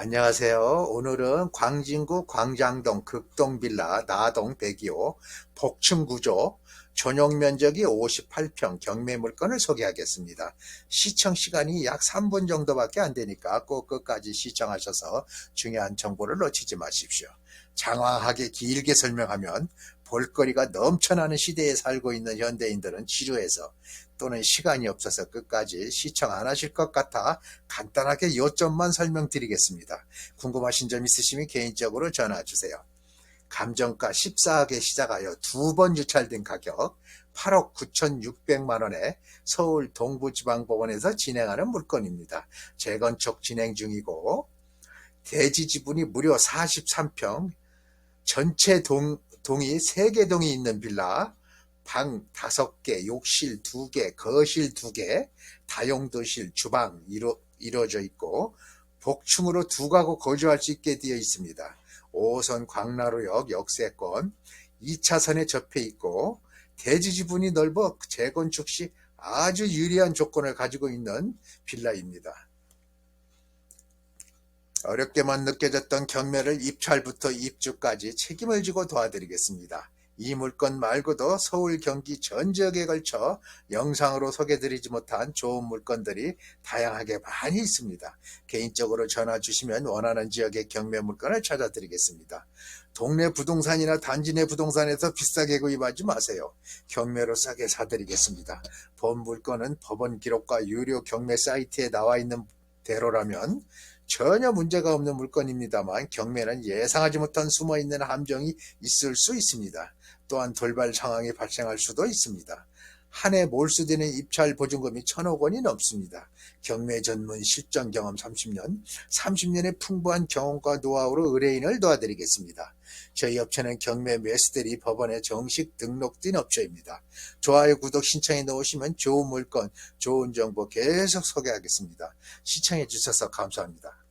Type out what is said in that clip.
안녕하세요. 오늘은 광진구 광장동 극동빌라 나동 102호 복층 구조 전용 면적이 58평 경매 물건을 소개하겠습니다. 시청 시간이 약 3분 정도밖에 안 되니까 꼭 끝까지 시청하셔서 중요한 정보를 놓치지 마십시오. 장황하게 길게 설명하면 볼거리가 넘쳐나는 시대에 살고 있는 현대인들은 지루해서 또는 시간이 없어서 끝까지 시청 안 하실 것 같아 간단하게 요점만 설명드리겠습니다. 궁금하신 점 있으시면 개인적으로 전화 주세요. 감정가 14억에 시작하여 두 번 유찰된 가격 8억 9,600만 원에 서울 동부지방법원에서 진행하는 물건입니다. 재건축 진행 중이고 대지 지분이 무려 43평, 전체 동, 동이 3개 동이 있는 빌라, 방 5개, 욕실 2개, 거실 2개, 다용도실, 주방 이루, 이루어져 있고 복층으로 두 가구 거주할 수 있게 되어 있습니다. 5호선 광나루역 역세권 2차선에 접해 있고 대지 지분이 넓어 재건축 시 아주 유리한 조건을 가지고 있는 빌라입니다. 어렵게만 느껴졌던 경매를 입찰부터 입주까지 책임을 지고 도와드리겠습니다. 이 물건 말고도 서울 경기 전 지역에 걸쳐 영상으로 소개드리지 못한 좋은 물건들이 다양하게 많이 있습니다. 개인적으로 전화 주시면 원하는 지역의 경매 물건을 찾아드리겠습니다. 동네 부동산이나 단지 내 부동산에서 비싸게 구입하지 마세요. 경매로 싸게 사드리겠습니다. 본 물건은 법원 기록과 유료 경매 사이트에 나와 있는 대로라면 전혀 문제가 없는 물건입니다만 경매는 예상하지 못한 숨어있는 함정이 있을 수 있습니다. 또한 돌발 상황이 발생할 수도 있습니다. 한 해 몰수되는 입찰 보증금이 천억 원이 넘습니다. 경매 전문 실전 경험 30년, 30년의 풍부한 경험과 노하우로 의뢰인을 도와드리겠습니다. 저희 업체는 경매 매수대리 법원에 정식 등록된 업체입니다. 좋아요, 구독 신청해 놓으시면 좋은 물건, 좋은 정보 계속 소개하겠습니다. 시청해 주셔서 감사합니다.